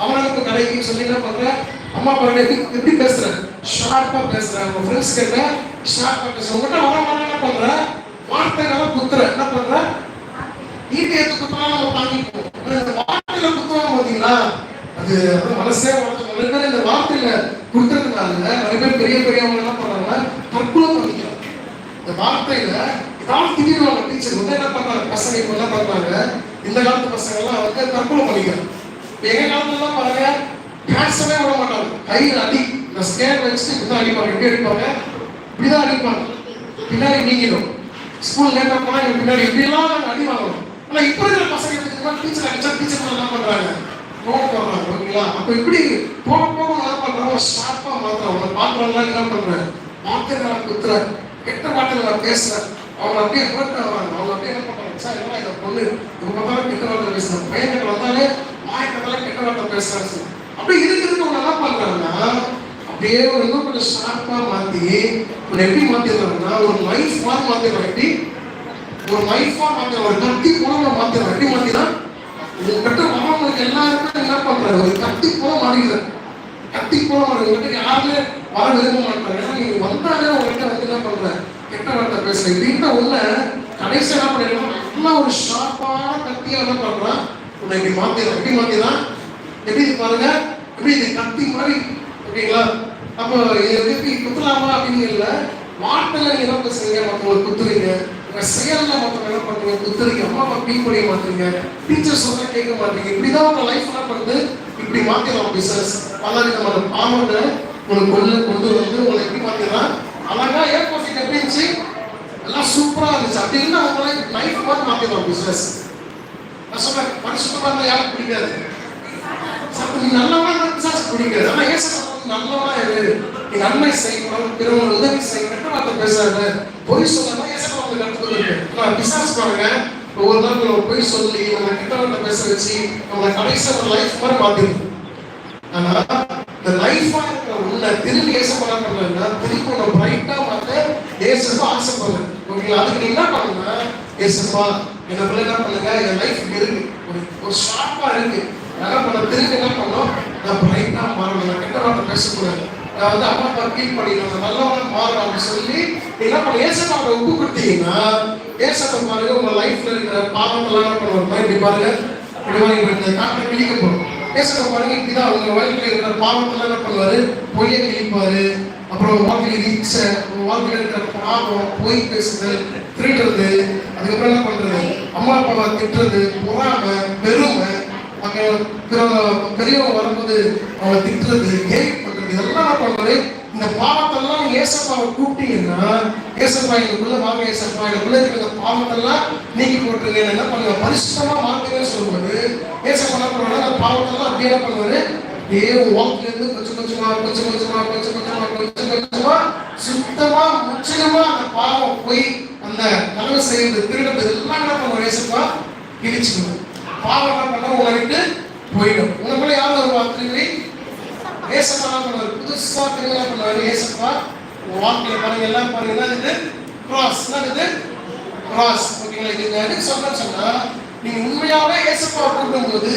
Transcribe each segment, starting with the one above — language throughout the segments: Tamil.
அவனுக்கு கலைக்கும் சொல்லி என்ன பண்ற அம்மா அப்பா எப்படி எப்படி பேசுற ஷார்ப்பா பேசுற அவங்க ஃப்ரெண்ட்ஸ் கிட்ட ஷார்ப்பா பேசுற உங்ககிட்ட வர என்ன பண்ற? வார்த்தைகளை குத்துற. என்ன பண்ற? ஈட்டி எடுத்து குத்துனா நம்ம தாங்கிப்போம் ஆனா இந்த வார்த்தையில குத்துவாங்க பாத்தீங்களா அது மனசே வளர்த்து நிறைய பேர் இந்த வார்த்தையில குடுத்ததுனால நிறைய பேர் பெரிய பெரியவங்க என்ன பண்றாங்க தற்கொலை பண்ணிக்கிறாங்க. இந்த வார்த்தையில ஏதாவது திடீர்னு டீச்சர் வந்து என்ன பண்றாங்க? பசங்க இப்ப என்ன பண்றாங்க? இந்த காலத்து பசங்க எல்லாம் வந்து தற்கொலை பண்ணிக்கிறாங்க. எங்க காலத்துல பாருங்க பேசவே விட மாட்டாங்க கையில் அடி இந்த ஸ்கேன் வச்சுட்டு இப்படிதான் அடிப்பாங்க எப்படி அடிப்பாங்க? இப்படிதான் அடிப்பாங்க. பின்னாடி நீங்கிடும். ஸ்கூல் லேட்டாக போனால் பின்னாடி இப்படிலாம் அடி வாங்கணும் ஆனால் இப்போ இருக்கிற பசங்க டீச்சர் அடிச்சா டீச்சர் என்ன பண்ணுறாங்க நோட் போடுறாங்க ஓகேங்களா? அப்போ இப்படி போக போக என்ன பண்றாங்க? ஷார்ப்பாக மாத்திரம் அவங்க பாத்திரம்லாம் என்ன பண்ணுறேன் வார்த்தைகளை குத்துற கெட்ட நான் பேசுற. அவங்க அப்படியே ஹர்ட் ஆகுறாங்க அவங்க அப்படியே என்ன பண்ணுறாங்க சார் என்ன இந்த பொண்ணு இவங்க பார்த்தாலும் கெட்ட வார்த்தை பேசுறாங்க. பையன்கிட்ட வந்தாலே வாய்க்கத்தால கெட்ட வார்த்தை பேசுறாங்க அப்படியே இருக்கிறது அவங்க என்ன பண்றாங்கன்னா அப்படியே ஒரு இன்னும் கொஞ்சம் ஷார்ப்பா மாத்தி ஒரு எப்படி மாத்திடுறாங்கன்னா ஒரு லைஃப் மாதிரி மாத்திடுறாங்க. எப்படி? ஒரு லைஃபா மாத்திரம் ஒரு கத்தி போல மாத்திரம் எப்படி மாத்தினா? உங்ககிட்ட வரவங்களுக்கு எல்லாருமே என்ன பண்றாரு ஒரு கத்தி போல மாறிடுறாரு கத்தி போல மாறி யாருமே வர விரும்ப மாட்டாங்க. ஏன்னா நீங்க வந்தாலே உங்ககிட்ட வந்து என்ன பண்ற கெட்ட வார்த்தை பேசுறேன் இப்படின்ற உள்ள கடைசி என்ன பண்ணிடலாம் நல்லா ஒரு ஷார்ப்பான கத்தியா என்ன பண்றான்? உன்னை இப்படி மாத்திடுறான் எப்படி மாத்திதான் எப்படி இது பாருங்க? எப்படி இது கத்தி மாதிரி? ஓகேங்களா? அப்போ எப்படி குத்தலாமா அப்படின்னு இல்லை. வார்த்தையில நீங்க என்ன பேசுறீங்க? மற்றவங்க குத்துறீங்க. உங்க செயல்ல மற்றவங்க என்ன பண்றீங்க? குத்துறீங்க. அம்மா அப்பா பீ பண்ணி மாட்டீங்க. டீச்சர் சொன்னா கேட்க மாட்டீங்க. இப்படிதான் உங்க லைஃப் என்ன பண்ணுது இப்படி மாத்திடலாம் பிசினஸ் பல விதமான பாவத்தை உங்களுக்கு கொள்ள கொண்டு வந்து உங்களை எப்படி மாத்திடலாம்? அழகா ஏர் எப்படி இருந்துச்சு? எல்லாம் சூப்பரா இருந்துச்சு. அப்படி இருந்தா உங்களை லைஃப் மாதிரி மாத்திடலாம் பிசினஸ் நான் சொல்றேன் பரிசுத்தமா யாரும் பிடிக்காது. சார், நீ நல்லவனா இருந்தா பிடிக்காது. ஆனா ஏசப்பா நல்லவனா இரு. நீ நன்மை செய்யணும் பிறவங்க உதவி செய்யணும் வார்த்தை பேசாத பொய் சொன்னா ஏசப்பா வந்து நான் பிசாசு பாருங்க ஒவ்வொரு நாள் நம்ம பொய் சொல்லி நம்ம கெட்ட பேச வச்சு நம்ம கடைசி ஒரு லைஃப் மாதிரி மாத்திருக்கு ஆனா இந்த லைஃபா இருக்கிற உள்ள திரும்பி ஏசப்பா என்ன திருப்பி உன்னை பிரைட்டா மாத்த ஏசப்பா ஆசைப்படுறேன் ஓகேங்களா அதுக்கு நீ என்ன பண்ணுங்க ஏசுப்பா எங்க பிள்ளைங்க என்ன பண்ணுங்க எங்க லைஃப் இருக்கு. ஒரு ஒரு ஷார்ப்பா இருக்கு. நல்லா பண்ண திரும்பி என்ன பண்ணோம் நான் பிரைட்டா மாறணும். நான் கெட்ட வார்த்தை பேசக்கூடாது. நான் வந்து அம்மா அப்பா கீழ் பண்ணிடணும் நல்லவனா மாறணும் அப்படின்னு சொல்லி என்ன பண்ண? ஏசப்பாவை உப்பு கொடுத்தீங்கன்னா ஏசப்பா பாருங்க உங்க லைஃப்ல இருக்கிற பாவங்கள்லாம் என்ன பண்ணுவோம் இப்படி பாருங்க. இப்படி பாருங்க இந்த காட்டை கிழிக்க போறோம் பேசுற பாருங்க இப்படிதான் அவங்க வாழ்க்கையில் இருக்கிற பாவங்கள்லாம் என்ன பண்ணுவாரு? பொய்யை கிழிப்பாரு. அப்புறம் வாழ்க்கையில் இச்சை வாழ்க்கையில் இருக்கிற பாவம் பொய் பேசுதல் திருட்டுறது அதுக்கப்புறம் என்ன பண்றது. அம்மா அப்பாவை திட்டுறது பொறாமை பெருமை அங்க பிற- பெரியவங்க வரும்போது அவங்களை திட்டுறது ஹேட் பண்றது இதெல்லாம் என்ன பண்றது இந்த பாவத்தெல்லாம் ஏசப்பாவை கூப்பிட்டீங்கன்னா ஏசப்பா எங்களுக்குள்ள வாங்க ஏசப்பா எங்களுக்குள்ள இருக்கிற இந்த பாவத்தெல்லாம் நீக்கி போட்டுருங்க. என்ன பண்ணுங்க? பரிசுத்தமா மாத்துங்கன்னு சொல்லும்போது ஏசப்பா என்ன பண்ணுவாங்க அந்த பாவத்தெல்லாம் அப்படியே என்ன பண்ணுவாரு? ஏ வாக்கில இருந்து கொஞ்சம் கொஞ்சமா கொஞ்சம் கொஞ்சமா கொஞ்சம் கொஞ்சமா கொஞ்சம் கொஞ்சமா சுத்தமா முற்றிலுமா அந்த பாவம் போய் அந்த நலவு செய்யறது திருடுறது எல்லாம் நம்ம பண்ணுவார் ஏசப்பா இடிச்சுக்கணும் பாவம் என்ன உங்களை விட்டு போயிடும். உங்களுக்குள்ள யார் ஒரு திரும்பி ஏசப்பா பண்ணுவார். புதுசா திரும்பி பண்ணுவார் ஏசப்பா வாக்கில் பாருங்க எல்லாம் பாருங்க. என்ன இது கிராஸ். என்ன இது கிராஸ். ஓகேங்களா? இது எதுக்கு சொல்ல சொன்னா நீங்க உண்மையாவே ஏசப்பா கூப்பிடும்போது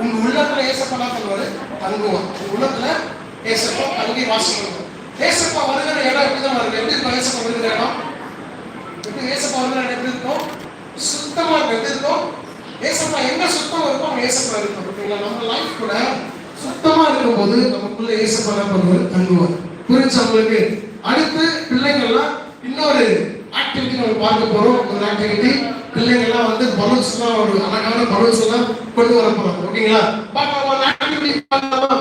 உங்க உள்ளத்துல ஏசப்பா என்ன பண்ணுவாரு தங்குவான் உங்க உள்ளத்துல ஏசப்பா தங்கி வாசம் பண்ணுவார். ஏசப்பா வருகிற இடம் எப்படிதான் வருது? எப்படி இருக்கும் ஏசப்பா வருகிற இடம்? எப்படி ஏசப்பா வருகிற எப்படி இருக்கும்? சுத்தமா இருக்கும். எப்படி இருக்கும்? ஏசப்பா எங்க சுத்தம் இருக்கோ அவங்க ஏசப்பா இருக்கும். ஓகேங்களா? நம்ம லைஃப் கூட சுத்தமா இருக்கும்போது நமக்குள்ள ஏசப்பா பண்ணுவார்? தங்குவார். புரிஞ்சு அவங்களுக்கு அடுத்து பிள்ளைங்கள்லாம் இன்னொரு ஆக்டிவிட்டி நம்ம பார்க்க போறோம். ஒரு ஆக்டிவிட்டி பிள்ளைங்கள்லாம் வந்து பலூன்ஸ்லாம் ஒரு அழகான பலூன்ஸ் எல்லாம் கொண்டு வர போறோம் ஓகேங்களா? பார்க்கலாம் ஆக்டிவிட்டி பார்க்கலாமா.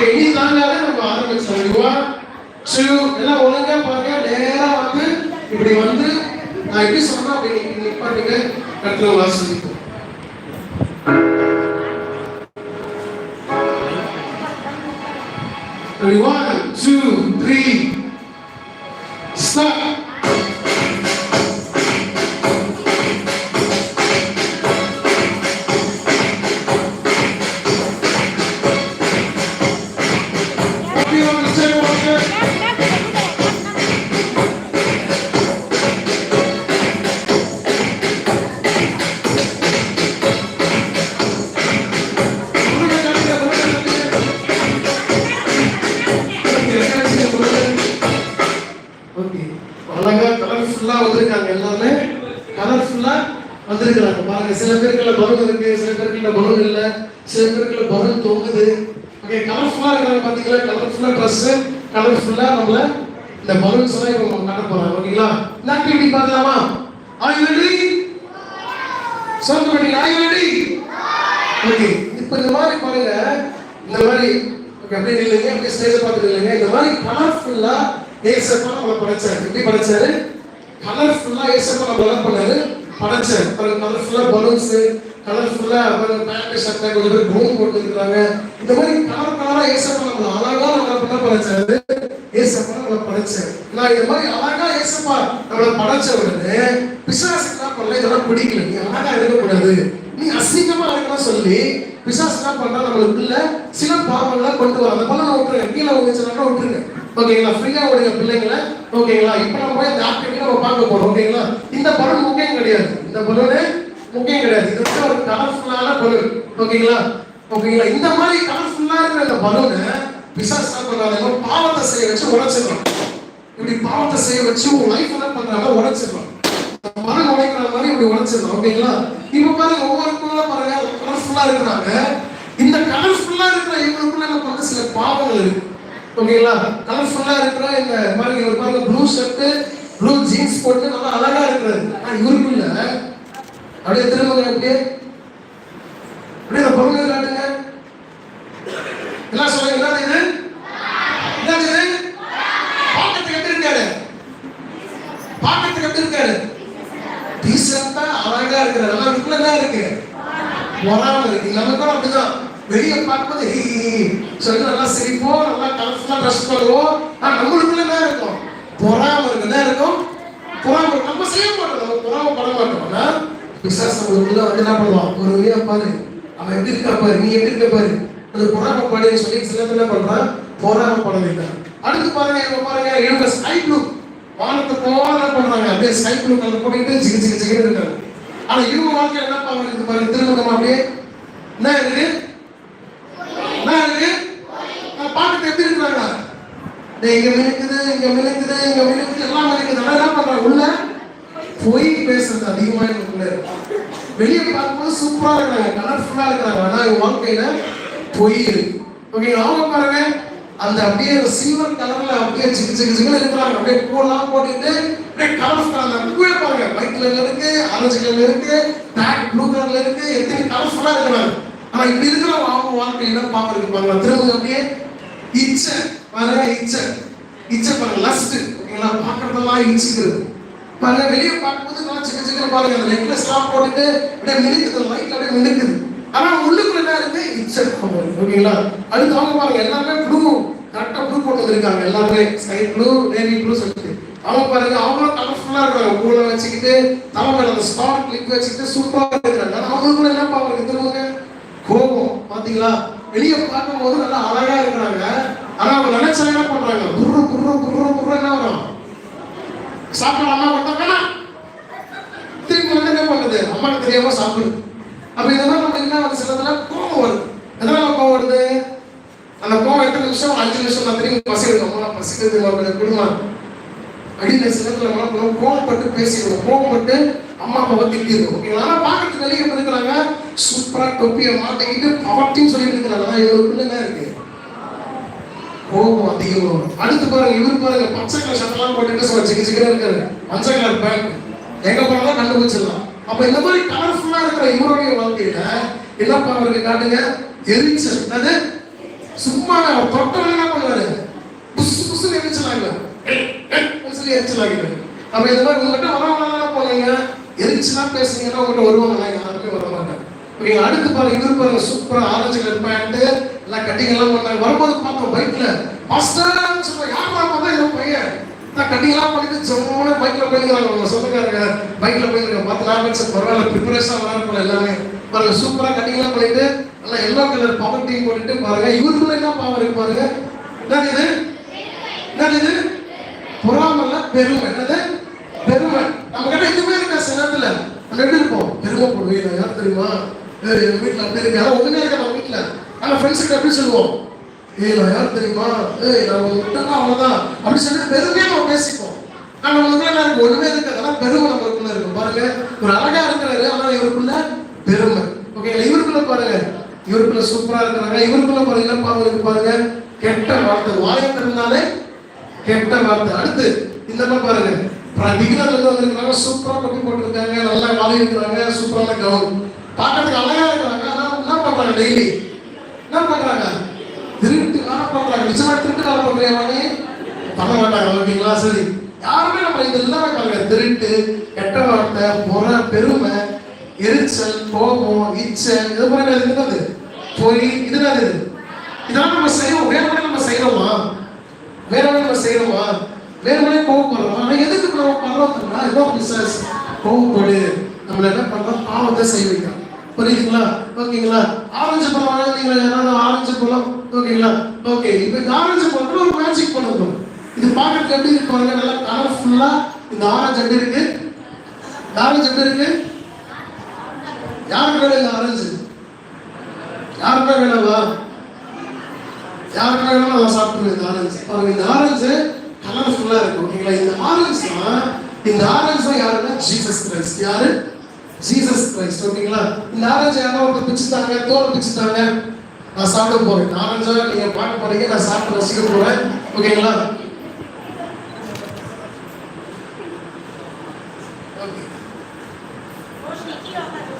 நம்ம ஆரம்பிச்சு முடிவோம் ஸோ எல்லாம் ஒழுங்கா பாருங்க நேரா வந்து இப்படி வந்து நான் எப்படி சொன்னா அப்படி நீங்க நிப்பாட்டுங்க One, two, கலர்ஃபுல்லா நம்மள இந்த பலூன்ஸ் சொல்ல இவங்க காட்ட போறாங்க ஓகேங்களா இந்த ஆக்டிவிட்டி பார்க்கலாமா? ஆர் யூ ரெடி சொல்ல மாட்டீங்க ஆர் யூ ரெடி ஓகே இப்போ இந்த மாதிரி பாருங்க. இந்த மாதிரி அப்படியே இல்லைங்க அப்படியே ஸ்டேஜ் பார்த்துட்டு இல்லைங்க இந்த மாதிரி கலர்ஃபுல்லா ஏசப்பா நம்மளை படைச்சாரு. எப்படி படைச்சாரு? கலர்ஃபுல்லா ஏசப்பா நம்மள பண்ணாரு. படைச்சு பாருங்க கலர்ஃபுல்லா பலூன்ஸ் கலர்ஃபுல்லா பாருங்க பேண்ட் ஷர்ட் கொஞ்சம் பேர் க்ரூம் போட்டு இந்த மாதிரி கலர் கலரா ஏசப்பா நம்மள அழகா நம்ம என்ன படைச்சாரு. ஏசப்பா நம்மள படைச்சாரு. நான் இந்த மாதிரி அழகா ஏசப்பா நம்மள படைச்ச பிசாசுக்கெல்லாம் பண்ணல இதெல்லாம் பிடிக்கல. நீ அழகா இருக்கக்கூடாது. நீ அசிங்கமா இருக்கலாம் சொல்லி பிசாசுலாம் பண்ணா பண்றா நம்மளுக்குள்ள சில பாவங்கள்லாம் கொண்டு வர அந்த பலனை விட்டுருங்க. கீழே விழுந்துச்சுனா விட்டுருங்க. ஓகேங்களா? ஃப்ரீயா உடைய பிள்ளைங்களை ஓகேங்களா? இப்போ நம்ம போய் இந்த ஆக்டிவிட்டி நம்ம பார்க்க போறோம் ஓகேங்களா? இந்த பலன் முக்கியம் கிடையாது. இந்த பலூனு முக்கியம் கிடையாது. இது வந்து ஒரு கலர்ஃபுல்லான பலூன் ஓகேங்களா? ஓகேங்களா? இந்த மாதிரி கலர்ஃபுல்லா இருக்கிற இந்த பலூனை பிசாசு என்ன பண்றாங்க பாவத்தை செய்ய வச்சு உடைச்சிடலாம் இப்படி பாவத்தை செய்ய வச்சு உங்க லைஃப் என்ன பண்றாங்க? உடைச்சிடலாம் மரம் உடைக்கிற மாதிரி இப்படி உடைச்சிடலாம் ஓகேங்களா? இப்ப பாருங்க ஒவ்வொருக்குள்ள பாருங்க கலர்ஃபுல்லா இருக்கிறாங்க. இந்த கலர்ஃபுல்லா இருக்கிற இவங்களுக்குள்ள என்ன சில பாவங்கள் இருக்கு. ஓகேங்களா கலர்ஃபுல்லா இருக்கிற இந்த மாதிரி இவர் பாருங்க ப்ளூ ஷர்ட் ப்ளூ ஜீன்ஸ் போட்டு நல்லா அழகா இருக்கிறாரு ஆனா இவருக்குள்ள அப்படியே திரும்ப அப்படியே. அப்படியே இந்த பொருளை காட்டுங்க. எல்லாம் சொல்லுங்க என்ன இது? என்ன இது? பார்க்கறதுக்கு எப்படி இருக்காரு பார்க்கறதுக்கு எப்படி இருக்காரு டீசெண்டா அழகா இருக்கிறாரு நல்லா இருக்குள்ள என்ன இருக்கு. பொறாம இருக்கு. நமக்கும் அப்படிதான். வெளியே பார்க்கும்போது ஹீ, சொல்லி நல்லா சிரிப்போம் நல்லா கலர்ஃபுல்லாக ட்ரெஸ் பண்ணுவோம் ஆனால் நம்மளுக்குள்ள என்ன இருக்கும்? பொறாம இருக்கு என்ன இருக்கும்? பொறாம நம்ம செய்ய மாட்டோம். நம்ம பொறாம பண்ண மாட்டோம்னா நம்மளுக்குள்ள வந்து என்ன பண்ணுவான்? ஒரு வழியாக பாரு. அவன் எப்படி இருக்க பாரு? நீ எப்படி இருக்க பாரு? அந்த பொறாம பாடுன்னு சொல்லி சில பேர் என்ன பண்ணுறான் பொறாம பட வைக்கிறான். அடுத்து பாருங்க இவங்க பாருங்க இவங்க ஸ்கை ப்ளூ வானத்தை போவாத பண்ணுறாங்க அப்படியே ஸ்கை ப்ளூ கலர் போட்டுக்கிட்டு ஜிகு ஜிகு ஜிகுன்னு இருக்காங்க. ஆனால் இவங்க வாழ்க்கையில் என்ன பண்ணுறது பாருங்க? திருமணம் அப்படியே என்ன இருக்கு என்ன இருக்கு நான் பார்த்துட்டு எப்படி இருக்கிறாங்க டேய், இங்க மினுக்குது இங்க மினுக்குது இங்க மினுக்குது எல்லாம் மினுக்குது ஆனா என்ன பண்றாங்க உள்ள பொய் பேசுறது அதிகமா இருக்குள்ள வெளியே பார்க்கும்போது சூப்பரா இருக்காங்க கலர்ஃபுல்லா இருக்காங்க ஆனா இவங்க வாழ்க்கையில பொய் இருக்கு ஓகே அவங்க பாருங்க. அந்த அப்படியே சில்வர் கலர்ல அப்படியே சிக்கு சிக்கு சிக்கு இருக்கிறாங்க. அப்படியே பூலாம் போட்டுட்டு அப்படியே கலர்ஃபுல்லா அந்த பூவே பாருங்க. ஒயிட் கலர்ல இருக்கு ஆரஞ்சு கலர்ல இருக்கு பிளாக் ப்ளூ கலர்ல இருக்கு எத்தனை கலர்ஃபுல்லா இருக்கிறாங்க. ஆனா இப்படி இருக்கிற அவங்க வாழ்க்கை என்ன பாக்குறது பாருங்க திரும்ப அப்படியே இச்சை பல இச்சை இச்சை பாருங்க லஸ்ட் ஓகேங்களா பார்க்கறதெல்லாம் இச்சிக்கிறது பாருங்க வெளியே பார்க்கும்போது நல்லா சிக்க சின்ன பாருங்க அந்த நெக்லஸ் ஸ்டாப் போட்டுட்டு அப்படியே மினுக்குது லைட்ல அப்படியே மினுக்குது ஆனா உள்ளுக்குள்ள என்ன இருக்கு இச்சை ஓகேங்களா? அடுத்து அவங்க பாருங்க எல்லாமே ப்ளூ கரெக்டா ப்ளூ போட்டு வந்திருக்காங்க எல்லாருமே ஸ்கை ப்ளூ நேவி ப்ளூ சொல்லிட்டு. அவங்க பாருங்க அவங்களும் கலர்ஃபுல்லா இருக்காங்க பூல வச்சுக்கிட்டு தலை அந்த ஸ்டார் கிளிக் வச்சுக்கிட்டு சூப்பரா இருக்கிறாங்க. ஆனா அவங்களுக்குள்ள என்ன பாருங்க திரும்ப கோபம் பாத்தீங்களா? வெளியே பார்க்கும் போது நல்லா அழகா இருக்கிறாங்க. ஆனா அவங்க நினைச்சா என்ன பண்றாங்க. குரு குரு குரு குரு என்ன வரும்? சாப்பாடு அம்மா கொடுத்தா வேணாம் திரும்பி வந்து என்ன பண்ணுது? அம்மாவுக்கு தெரியாம சாப்பிடுது. அப்ப இதெல்லாம் நம்ம என்ன வந்து சிலதுல கோபம் வருது. எதனால கோவம் வருது? அந்த கோவம் எத்தனை நிமிஷம்? அஞ்சு நிமிஷம் நான் திரும்பி பசிக்கிறது அம்மா பசிக்கிறது கொஞ்சம் குடும்பம் அப்படின்னு சிலத்துல நேரத்துல நம்ம கோவப்பட்டு பேசிடுவோம். கோவப்பட்டு அம்மா அப்பாவை திட்டிடுவோம். ஓகேங்களா ஆனா பார்க்கறதுக்கு வெளியே எப்படி இருக்கிறாங்க? சூப்பரா தொப்பியை மாட்டிக்கிட்டு பவர்ட்டின்னு சொல்லிட்டு இருக்கிறாங்க. ஆனா இவருக்குள்ள என்ன இருக்கு. கோபம் அதிகமா வரும். அடுத்து பாருங்க இவர் பாருங்க பச்சை கலர் சட்டெல்லாம் போட்டுட்டு சொல்ல சிக்க சிக்கரா இருக்காரு. பச்சை கலர் பேண்ட் எங்க போனாலும் கண்டுபிடிச்சிடலாம் அப்ப இந்த மாதிரி கலர்ஃபுல்லா இருக்கிற இவருடைய வாழ்க்கையில என்னப்பா பண்றது காட்டுங்க? எரிச்சல். அது சும்மா அவர் தொட்டவங்க என்ன பண்ணுவாரு? புசு புசு எரிச்சலாங்க சொல்லி எரிச்சலாகிட்டு அப்ப இந்த மாதிரி உங்ககிட்ட வரவங்க போனீங்க. எரிச்சலா பேசுனீங்கன்னா உங்ககிட்ட வருவாங்க. யாருமே வர மாட்டேன். ஓகேங்களா? அடுத்து பாருங்க இவர் பாருங்க சூப்பரா ஆரஞ்சு கலர் பேண்ட் எல்லாம் கட்டிங் எல்லாம் பண்ணாங்க வரும்போது பார்த்தோம் பைக்ல மாஸ்டர் சொல்லுவாங்க யார் பார்த்தா இவன் பையன். நான் கட்டிங்கெல்லாம் பண்ணிட்டு ஜம்முன்னு பைக்கில் போயிருக்காங்க அவங்க சொந்தக்காரங்க பைக்கில் போயிருக்காங்க பத்து நாள் கழிச்சு பரவாயில்ல ப்ரிப்பரேஷன் வராது போல எல்லாமே. பாருங்க சூப்பராக கட்டிங்கெல்லாம் பண்ணிட்டு நல்லா எல்லோ கலர் பவர் டீம் போட்டுட்டு பாருங்க. இவருக்குள்ள என்ன பவர் இருக்கு பாருங்க. என்னது இது? என்னது இது? பொறாமல்ல பெருமை. என்னது? பெருமை. நம்ம கிட்ட எதுவுமே இருக்கா சில நேரத்துல நம்ம எப்படி இருப்போம்? பெருமை போடுவேன் யார் தெரியுமா? ஏய் வீட்டுல அப்படி இருக்கு. யாரும் ஒண்ணுமே இருக்க நம்ம வீட்டுல ஆனால் ஃப்ரெண்ட்ஸ் கிட்ட எப்படி சொல்லுவோம்? ஏய் நான் யார் தெரியுமா? ஏய் நான் உங்க அவ்வளோதான் அவ்வளவுதான். அப்படி சொல்லி பெருமையாக நம்ம பேசிப்போம். ஆனால் நமக்குள்ள என்ன ஒன்றுமே ஒண்ணுமே இருக்காது. பெருமை நம்மளுக்குள்ள இருக்கும். பாருங்க ஒரு அழகா இருக்கிறாரு. ஆனால் இவருக்குள்ள பெருமை. ஓகேங்களா இவருக்குள்ள பாருங்க. இவருக்குள்ள சூப்பரா இருக்கிறாங்க. இவருக்குள்ள பாருங்க என்ன பாருங்க கெட்ட வார்த்தை. வாயை திறந்தாலே கெட்ட வார்த்தை. அடுத்து இந்த மாதிரி பாருங்க. பிகினர்ல வந்து வந்திருக்காங்க சூப்பரா கட்டி போட்டிருக்காங்க. நல்லா வாழை இருக்கிறாங்க சூப்பரான கவுன் பார்க்கறதுக்கு அழகா இருக்கிறாங்க. ஆனால் என்ன பண்றாங்க? டெய்லி என்ன பண்றாங்க? திருட்டு வேலை பண்றாங்க. நிச்சயமா திருட்டு வேலை பண்றீங்க பண்ண மாட்டாங்க ஓகேங்களா? சரி. யாருமே நம்ம இது இல்லாம கலங்க திருட்டு கெட்ட வார்த்தை முறை பெருமை எரிச்சல் கோபம் இச்சல் இது மாதிரி என்னது? பொறி இது என்னது? இது? இதெல்லாம் நம்ம செய்வோம். வேற மாதிரி நம்ம செய்யறோமா வேற மாதிரி நம்ம செய்யறோமா வேற மாதிரி கோவப்படுறோம்? ஆனா எதுக்கு நம்ம பண்றோம் தெரியுமா ஏதோ பிசாஸ் கோவப்படு. நம்மள என்ன பண்றோம்? பாவத்தை செய்ய புரியுதுங்களா? ஓகேங்களா? ஆரஞ்சு பழம் வாங்கினீங்களா யாராவது ஆரஞ்சு பழம்? ஓகேங்களா? ஓகே இப்போ இந்த ஆரஞ்சு பழத்துல ஒரு மேஜிக் பண்ணுவோம் இது பார்க்கறதுக்கு எப்படி இருக்கு பாருங்க நல்லா கலர்ஃபுல்லா இந்த ஆரஞ்சு எப்படி இருக்கு. ஆரஞ்சு எப்படி இருக்கு. யாருக்கு வேணும் இந்த ஆரஞ்சு யாருக்குமே வேணாமா யாருக்குமே வேணாலும் நான் சாப்பிட்டுருவேன் இந்த ஆரஞ்சு பாருங்க இந்த ஆரஞ்சு கலர்ஃபுல்லா இருக்கு ஓகேங்களா? இந்த ஆரஞ்சு தான் இந்த ஆரஞ்சு தான் யாருன்னா ஜீசஸ் கிரைஸ்ட் யாரு? ஜீசஸ் கிரைஸ்ட் ஓகேங்களா? இந்த ஆரஞ்சு யாரோ ஒருத்தர் பிச்சுட்டாங்க தோல் பிச்சுட்டாங்க. நான் சாப்பிட போறேன். இந்த ஆரஞ்சா நீங்க பாட்டு போறீங்க நான் சாப்பிட்டு ரசிக்க போறேன். ஓகேங்களா ஓகே ரோஷினி கீழே உட்காரு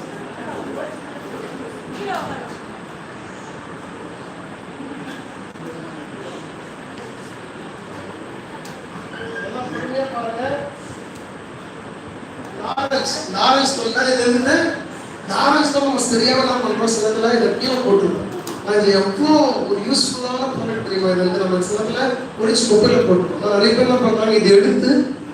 கீழே உட்காரு எல்லாம் பொறுமையா பாருங்க. லாரன்ஸ் லாரன்ஸ் சொன்னாரு லாரன்ஸ் தான் நம்ம தெரியாம தான் பண்றோம் இதை கீழே போட்டுருக்கோம். ஆனா இது எவ்வளோ ஒரு யூஸ்ஃபுல்லான ப்ராடக்ட் தெரியுமா? இது வந்து நம்ம சில இடத்துல ஒழிச்சு நிறைய பேர் என்ன இதை எடுத்து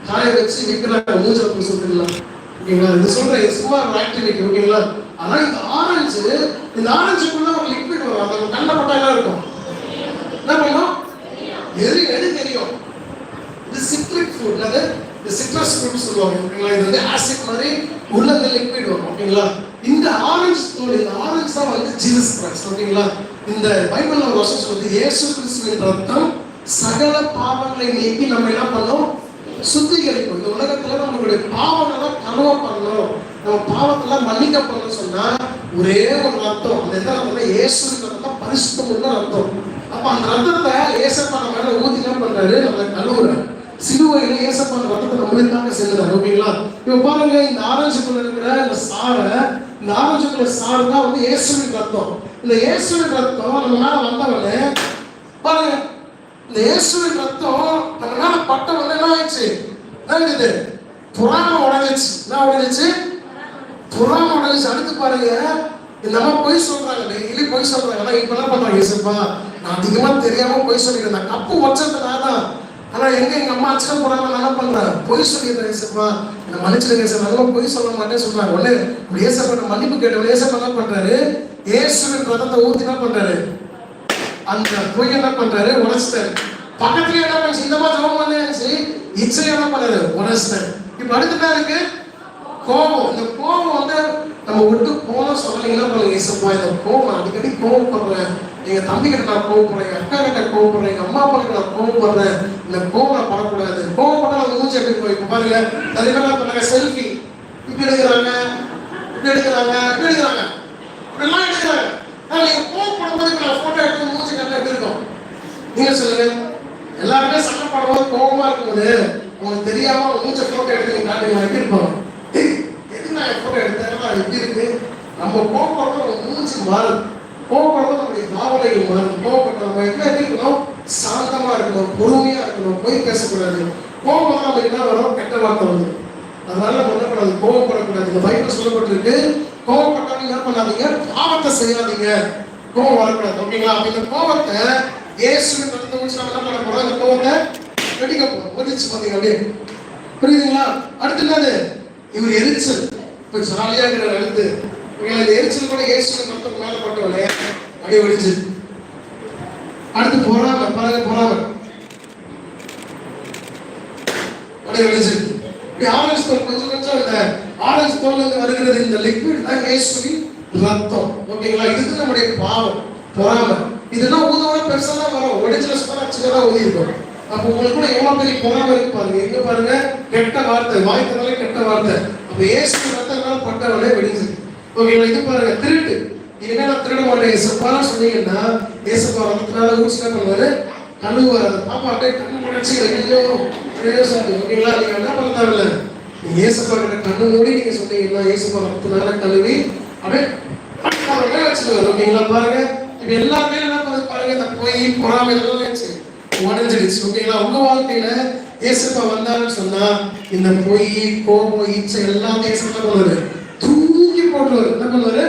காய வச்சு விற்கிறாங்க. மூஞ்சில் பூசிட்டுலாம் ஓகேங்களா இது சொல்றேன் இது சும்மா ஒரு ஆக்டிவிட்டி ஓகேங்களா? ஆனா இந்த ஆரஞ்சு இந்த ஆரஞ்சுக்குள்ள ஒரு லிக்விட் வரும். அந்த கண்ணை இருக்கும்? என்ன பண்ணும்? எது எது தெரியும்? இது சிட்ரிக் ஃபுட் அது இந்த சிட்ரஸ் ஃப்ரூட் சொல்லுவாங்க ஓகேங்களா? இது வந்து ஆசிட் மாதிரி உள்ள லிக்விட் வரும் ஓகேங்களா? இந்த ஆரஞ்சு தோல் இந்த ஆரஞ்சு தான் வந்து ஜீசஸ் கிரைஸ்ட் ஓகேங்களா? இந்த பைபிள் ஒரு வருஷம் சொல்லுது இயேசு கிறிஸ்துவின் ரத்தம் சகல பாவங்களை நீக்கி நம்ம என்ன பண்ணோம்? சுத்திகரிக்கும். இந்த உலகத்துல நம்மளுடைய பாவங்களை கழுவ பண்ணணும் நம்ம பாவத்தெல்லாம் மன்னிக்கப்படணும் சொன்னா ஒரே ஒரு ரத்தம். அந்த எந்த ரத்தம் இயேசுவின் ரத்தம் பரிசுத்தம் உள்ள ரத்தம். அப்ப அந்த ரத்தத்தை ஏசப்பா நம்ம மேல ஊத்தி என்ன பண்றாரு? நம்ம கழுவுறாரு. சிலுவையில இயேசப்பான் அந்த ரத்தத்தை நம்மளுக்காக செல்லுறாங்க ஓகேங்களா இப்ப பாருங்க இந்த ஆரஞ்சுக்குள்ள இருக்கிற இந்த சாரை இந்த ஆரஞ்சுக்குள்ள சாறு தான் வந்து இயேசுவின் ரத்தம். இந்த இயேசுவின் ரத்தம் நம்ம மேல வந்தவனே பாருங்க இந்த இயேசுவின் ரத்தம் நம்ம மேல பட்ட வந்து என்ன ஆயிடுச்சு? என்னது ஆயிடுது? உடஞ்சிச்சு என்ன உடஞ்சிச்சு புறாம உடஞ்சிச்சு அடுத்து பாருங்க நம்ம பொய் சொல்றாங்க டெய்லி பொய் சொல்றாங்க. இப்ப என்ன பண்றாங்க இயேசுப்பா? நான் அதிகமா தெரியாம பொய் சொல்லிக்கிறேன் கப்பு வச்சதுனால நான் தான் ஆனா எங்க எங்க அம்மா அச்சனை போறாங்க நல்லா என்ன பொய் சொல்லிடுறேன் ஏசப்பா. இந்த மன்னிச்சலநேசன் சார் அதெல்லாம் பொய் சொல்ல மாட்டேன்னு சொல்றாங்க. உடனே இப்படி ஏசப்பா நான் மன்னிப்பு கேட்டவன் ஏசப்பா என்ன பண்றாரு? ஏசுவின் ரதத்தை ஊத்தி என்ன பண்றாரு? அந்த பொய் என்ன பண்றாரு? உடைச்சிட்டாரு. பக்கத்துல என்ன பண்ணுச்சு இந்த மாதிரி ஜபம் பண்ணியாச்சு இச்சை என்ன பண்ணாரு? உடைச்சிட்டாரு. இப்ப அடுத்து என்ன இருக்கு? கோபம். இந்த கோபம் வந்து நம்ம விட்டு போன சொல்லீங்கன்னா பண்ணுங்க இசப்பா இந்த கோபம் அடிக்கடி கோபம் கோவப்படுறேன் எங்க தம்பிகிட்ட நான் கோவப்படுறேன் அக்கா கிட்ட கோவப்படுறேன் எங்க அம்மா அப்பா கிட்ட நான் கோவப்படுறேன். இந்த கோவம் படக்கூடாது. கோவப்பட்டா அது மூஞ்சி எப்படி போய் இப்ப பாருங்க. நிறைய பேர் என்ன பண்ணாங்க செல்ஃபி இப்படி எடுக்கிறாங்க இப்படி எடுக்கிறாங்க இப்படி எடுக்கிறாங்க. இப்படிலாம் எடுக்கிறாங்க. ஆனா நீங்க கோவப்படும்போது போது நான் போட்டோ எடுத்து மூஞ்சி கட்ட எப்படி இருக்கும்? நீங்க சொல்லுங்க. எல்லாருமே சண்டை போடும்போது கோவமா இருக்கும்போது உங்களுக்கு தெரியாம ஒரு மூஞ்ச போட்டோ எடுத்து நீங்க காட்டுங்க எப்படி இருப்பாங்க எதுக்கு நான் போட்டோ எடுத்தேன் அது எப்படி இருக்கு? நம்ம கோவப்படுறது மூஞ்சி மாறும் கோவப்படுறது நம்முடைய பாவனைகள் மாறும் கோவப்பட்ட நம்ம என்ன இருக்கணும் சாந்தமா இருக்கணும் பொறுமையா இருக்கணும் போய் பேசக்கூடாது. கோவம் நம்ம என்ன வரும் கெட்ட வார்த்தை வந்து. அதனால நம்ம என்ன பண்ணாது கோவப்படக்கூடாது இந்த பைபிள் சொல்லப்பட்டிருக்கு கோவப்பட்டாலும் என்ன பண்ணாதீங்க? பாவத்தை செய்யாதீங்க. கோவம் வரக்கூடாது. ஓகேங்களா? அப்ப இந்த கோவத்தை இயேசு நடந்து ஊற்றி நம்ம என்ன பண்ண போறோம்? இந்த கோவத்தை வெடிக்க போறோம். ஒதிச்சு பார்த்தீங்க அப்படியே. புரியுதுங்களா? அடுத்து என்னது? இவர் எரிச்சல். இப்போ ஜாலியாக இருக்கிற எழுத்து. இவங்க எரிச்சல் கூட இயேசுவின் ரத்தம் மேல பட்டவனே அப்படியே ஒழிச்சு அடுத்து பொறாம பாருங்க பொறாம. அப்படியே ஒழிச்சு இப்படி ஆரஞ்சு தோல் கொஞ்சம் கொஞ்சம் இந்த ஆரஞ்சு தோல் இருந்து வருகிறது இந்த லிக்விட் தான் இயேசுவின் ரத்தம். ஓகேங்களா இதுக்கு நம்முடைய பாவம். பொறாம. இதுதான் ஊதவன் பெருசா தான் வரும். ஒடிஜினல் சும்மா சின்னதா ஊதி இருக்கும் அப்போ உங்களுக்கு கூட எவ்வளவு பெரிய பொறாம இருக்கு பாருங்க. எங்க பாருங்க? கெட்ட வார்த்தை. வாய்த்தனாலே கெட்ட வார்த்தை. அப்ப ஏசு ரத்தம்னால பட்டவனே வெடிச்சு ஓகேங்களா இது பாருங்க திருட்டு. இனிமே நான் திருட மாட்டேன்? சொன்னீங்கன்னா ஏசப்பா ரத்தத்தினால ஊசினா பண்ணுவாரு? கண்ணு வராது பாப்பா அப்படியே கண்ணு முன்னாடி ஐயோ ஓகேங்களா நீங்க என்ன பண்ண தேவையில்ல நீங்க கிட்ட கண்ணு மூடி நீங்க சொன்னீங்கன்னா இயேசுப்பா ரத்தத்தினால கழுவி அப்படியே வச்சுருவாரு. ஓகேங்களா? பாருங்க. இப்ப எல்லாமே என்ன பண்ணுது பாருங்க இந்த பொய் பொறாமை எல்லாம் வச்சு உடஞ்சிடுச்சு. ஓகேங்களா? உங்க வாழ்க்கையில இயேசுப்பா வந்தாருன்னு சொன்னா இந்த பொய் கோபம் ஈச்சை எல்லாமே ஏசப்பா பண்ணுவாரு. போட்டுருவாரு என்ன பண்ணுவாரு?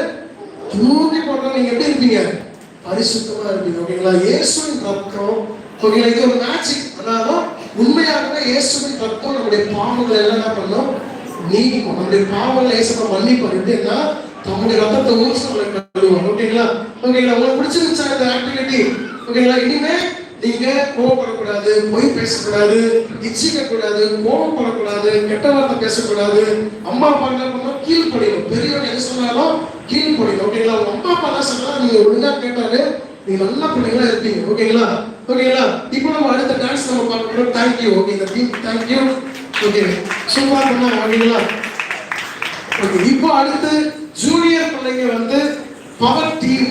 தூக்கி போட்டா நீங்க எப்படி இருப்பீங்க? பரிசுத்தமா இருப்பீங்க ஓகேங்களா? இயேசுவின் ரத்தம் ஓகேங்களா? இது ஒரு மேஜிக் அதாவது உண்மையாகவே இயேசுவின் ரத்தம் நம்முடைய பாவங்களை எல்லாம் என்ன பண்ணும்? நீக்கும் நம்முடைய பாவங்களை இயேசுவை மன்னிப்பு அப்படின்னா தம்முடைய ரத்தத்தை ஊசி நம்மளை கழுவுவோம் ஓகேங்களா? ஓகேங்களா? உங்களுக்கு பிடிச்சிருந்துச்சா இந்த ஆக்டிவிட்டி ஓகேங்களா? இனிமே நீங்க கோவப்படக்கூடாது பொய் பேசக்கூடாது இச்சிக்க கூடாது கோவப்படக்கூடாது கெட்ட வார்த்தை பேசக்கூடாது. அம்மா அப்பா என்ன கீழ் கீழ்ப்படியணும். பெரியவங்க எது சொன்னாலும் கீழ்ப்படியணும். ஓகேங்களா? உங்க அம்மா அப்பா என்ன சொன்னா நீங்க ஒழுங்கா கேட்டாலே நீங்க நல்ல பிள்ளைங்களா இருப்பீங்க. ஓகேங்களா? ஓகேங்களா? இப்போ நம்ம அடுத்த டான்ஸ் நம்ம பார்க்கணும். தேங்க்யூ ஓகே இந்த டீம் தேங்க்யூ ஓகே சும்மா பண்ணோம் ஓகேங்களா? ஓகே இப்போ அடுத்து ஜூனியர் பிள்ளைங்க வந்து பவர் டீம்